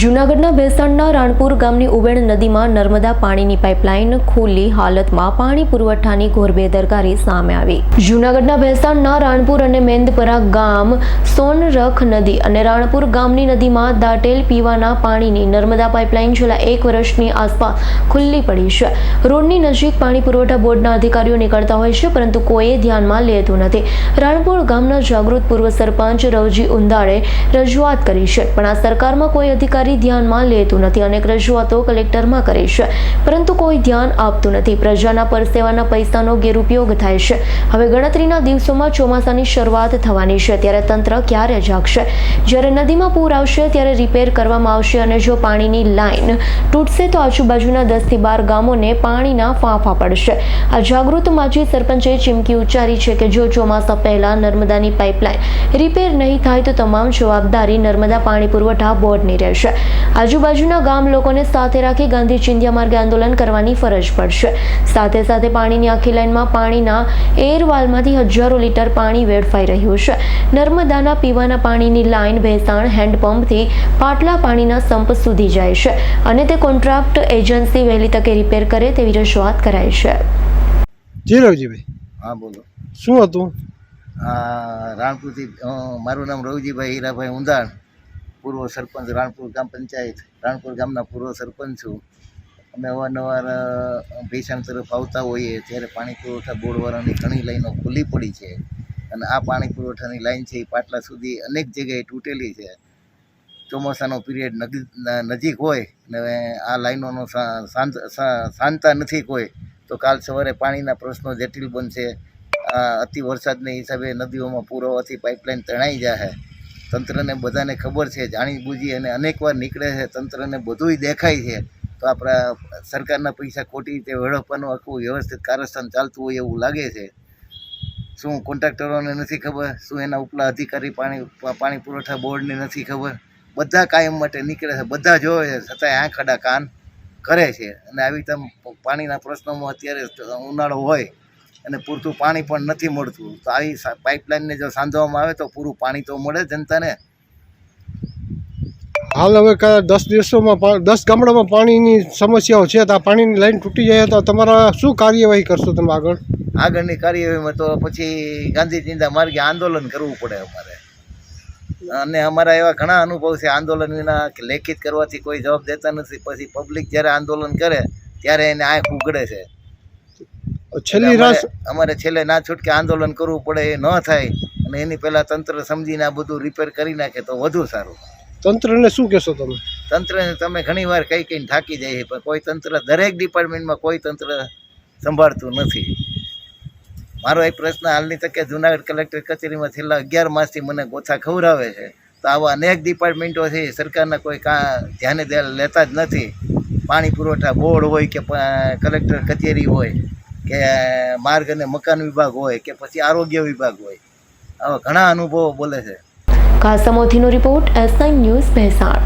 જૂનાગઢના ભેસણના રાણપુર ગામની ઉબેણ નદીમાં નર્મદા પાણીની પાઇપલાઇન ખુલ્લી હાલતમાં પાણી પુરવઠાની ઘોર બેદરકારી સામે આવી. જૂનાગઢના ભેસણના રાણપુર અને મેંદપરા ગામ સોનરખ નદી અને રાણપુર ગામની નદીમાં દાટેલ પીવાના પાણીની નર્મદા પાઇપલાઇન છેલ્લા એક વર્ષની આસપાસ ખુલ્લી પડી છે. રોડની નજીક પાણી પુરવઠા બોર્ડના અધિકારીઓ નીકળતા હોય છે, પરંતુ કોઈએ ધ્યાનમાં લેતું નથી. રાણપુર ગામના જાગૃત પૂર્વ સરપંચ રવજી ઉંદાળે રજૂઆત કરી છે, પણ આ સરકારમાં કોઈ અધિકારી ધ્યાનમાં લેતું નથી અનેક રજૂઆતો કલેક્ટરમાં કરે છે. પરંતુ કોઈ ધ્યાન આપતું નથી. પ્રજાના પરસેવાના પૈસાનો ગેરઉપયોગ થાય છે. હવે ગણતરીના દિવસોમાં ચોમાસાની શરૂઆત થવાની છે. ત્યારે તંત્ર ક્યારે જાગશે? જ્યારે નદીમાં પૂર આવશે, ત્યારે રિપેર કરવામાં આવશે અને જો પાણીની લાઈન તૂટશે, તો આજુબાજુના દસથી બાર ગામોને પાણીના ફાંફા પડશે. આ જાગૃત માજી સરપંચે ચીમકી ઉચ્ચારી છે કે જો ચોમાસા પહેલા નર્મદાની પાઇપલાઇન રિપેર નહીં થાય, તો તમામ જવાબદારી નર્મદા પાણી પુરવઠા બોર્ડની રહેશે. આજુબાજુના ગામ લોકોને સાથે રાખી ગાંધી ચિંધ્યા માર્ગે આંદોલન કરવાની ફરજ પડશે. સાથે સાથે પાણીની આખી લાઇનમાં પાણીના એરવાલમાંથી હજારો લીટર પાણી વેડફાઈ રહ્યું છે. નર્મદાના પીવાના પાણીની લાઇન ભેસાણ હેન્ડપંપથી પાટલા પાણીના સંપ સુધી જાય છે અને તે કોન્ટ્રાક્ટ એજન્સી વહેલી તકે રિપેર કરે તેવી રજૂઆત કરાઈ છે. હા બોલો. શું હતું? રાણપુરથી મારું નામ રવજીભાઈ હીરાભાઈ ઉંધાણ. પૂર્વ સરપંચ રાણપુર ગ્રામ પંચાયત, રાણપુર ગામના પૂર્વ સરપંચ છું. અમે અવારનવાર ભેસાણ તરફ આવતા હોઈએ ત્યારે પાણી પુરવઠા બોર્ડવાળાની ઘણી લાઈનો ખુલ્લી પડી છે અને આ પાણી પુરવઠાની લાઈન છે એ પાટલા સુધી અનેક જગ્યાએ તૂટેલી છે. ચોમાસાનો પીરિયડ નજીક હોય ને આ લાઈનોનો શાંતા નથી કોઈ, તો કાલ સવારે પાણીના પ્રશ્નો જટિલ બનશે. અતિ વરસાદને હિસાબે નદીઓમાં પૂર હોવાથી પાઇપલાઇન તણાઈ જાય તંત્રને બધાને ખબર છે, જાણી બૂજી અને અનેકવાર નીકળે છે, તંત્રને બધુંય દેખાય છે, તો આપણા સરકારના પૈસા ખોટી રીતે વેડફવાનું આખું વ્યવસ્થિત કારસ્થાન ચાલતું હોય એવું લાગે છે. શું કોન્ટ્રાક્ટરોને નથી ખબર? શું એના ઉપલા અધિકારી પાણી પાણી પુરવઠા બોર્ડને નથી ખબર? બધા કાયમ માટે નીકળે છે, બધા જોવે છે, છતાંય આંખ કાન કરે છે. અને આવી તેમ પાણીના પ્રશ્નોમાં અત્યારે ઉનાળો હોય અને પૂરતું પાણી પણ નથી મળતું. તો આવી પાઇપલાઇનને જો સાંધવામાં આવે તો પૂરું પાણી તો મળે જનતાને. હાલ હવે કયા દસ દિવસોમાં દસ ગામડામાં પાણીની સમસ્યાઓ છે. તો આ પાણીની લાઈન તૂટી જાય તો તમારા શું કાર્યવાહી કરશો તમે આગળ? આગળની કાર્યવાહીમાં તો પછી ગાંધી ચિંતા માર્ગે આંદોલન કરવું પડે અમારે. અને અમારા એવા ઘણા અનુભવ છે આંદોલન વિના કે લેખિત કરવાથી કોઈ જવાબ દેતા નથી. પછી પબ્લિક જ્યારે આંદોલન કરે ત્યારે એને આંખ ઉગડે છે. છેલ્લી એટલે અમારે- છેલ્લે ના છૂટકે આંદોલન કરવું પડે એ ન થાય. અને એની પહેલાં તંત્ર સમજીને આ બધું રિપેર કરી નાખે તો વધુ સારું. તંત્રને શું કહેશો તમે? તંત્રને તમે ઘણી વાર કઈ કઈને થાકી જાય પણ કોઈ તંત્ર દરેક ડિપાર્ટમેન્ટમાં કોઈ તંત્ર સંભાળતું નથી. મારો એક પ્રશ્ન હાલની તકે જુનાગઢ કલેક્ટર કચેરીમાં છેલ્લા અગિયાર માસથી મને ગોથા ખવડાવે છે. તો આવા અનેક ડિપાર્ટમેન્ટો છે સરકારના કોઈ કા ધ્યાને લેતા જ નથી. પાણી પુરવઠા બોર્ડ હોય કે કલેક્ટર કચેરી હોય કે માર્ગ અને મકાન વિભાગ હોય કે પછી આરોગ્ય વિભાગ હોય, આવા ઘણા અનુભવો બોલે છે. કાસમોથીનો રિપોર્ટ એસઆઈ ન્યૂઝ ભેસાણ.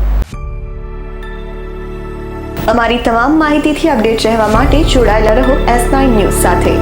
અમારી તમામ માહિતીથી અપડેટ રહેવા માટે જોડાયેલા રહો એસ ન્યૂઝ સાથે.